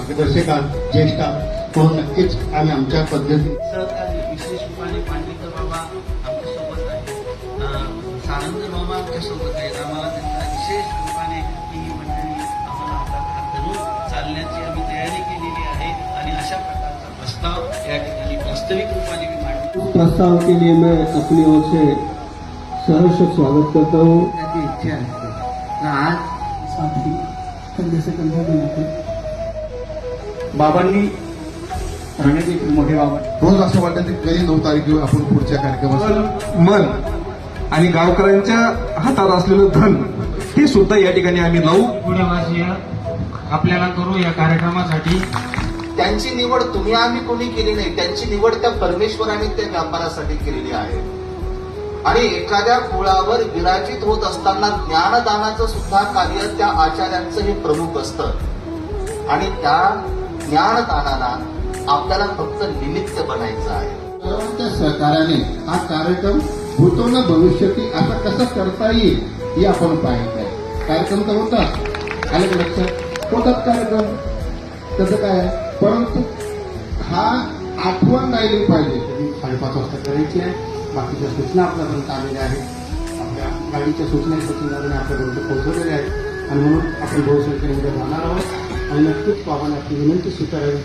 मार्गदर्शका ज्येष्ठा म्हणून नक्कीच आम्ही आमच्या पद्धती सहकारी विशेष रूपाने बाबा आमच्यासोबत आहेत. आमच्यासोबत आहेत. आम्हाला त्यांचा विशेष रूपाने ही मंडळी आम्हाला आपला हात धरून चालण्याची आम्ही तयारी केलेली आहे आणि अशा प्रकारचा प्रस्ताव या ठिकाणी वास्तविक रूपाने मी मांडतो. इस प्रस्ताव के लिए मैं. अपनी ओर से सहर्ष स्वागत करता हूँ. त्याची इच्छा असते आज साथी कंधे से कंधे मिलाकर बाबांनी एक मोठे बाबा रोज असं वाटतं की कधी नऊ तारखेवर आपण पुढच्या कार्यक्रमात मन. आणि गावकऱ्यांच्या हातात असलेलं धन हे सुद्धा या ठिकाणी आम्ही लावू. पुणेवासीय आपल्याला करू या कार्यक्रमासाठी. त्यांची निवड तुम्ही आम्ही कोणी केली नाही त्यांची निवड त्या परमेश्वराने त्या व्यापारासाठी केलेली आहे. आणि एखाद्या कुळावर विराजित होत असताना ज्ञानदानाचं सुद्धा कार्य त्या आचार्यांचं हे प्रमुख असतं. आणि त्या ज्ञानदानाला आपल्याला फक्त निमित्त बनायचं आहे. सर्वांच्या सहकार्याने हा कार्यक्रम भूतो न भविष्यती असा कसा करता येईल हे आपण पाहायचं कार्यक्रम तर होतात आलं लक्षात होतात कार्यक्रम. तसं काय आहे? परंतु हा आठवण राहिली पाहिजे. साडेपाच वाजता करायची आहे. बाकीच्या सूचना आपल्यापर्यंत आलेल्या आहेत. आपल्या गाडीच्या सूचना सचिन आपल्यापर्यंत पोहोचवलेल्या आहेत. आणि म्हणून आपण बहुसंख्येने उद्या जाणार आहोत. नक्कीच बाबांनी आपली विनंती स्वीकारावी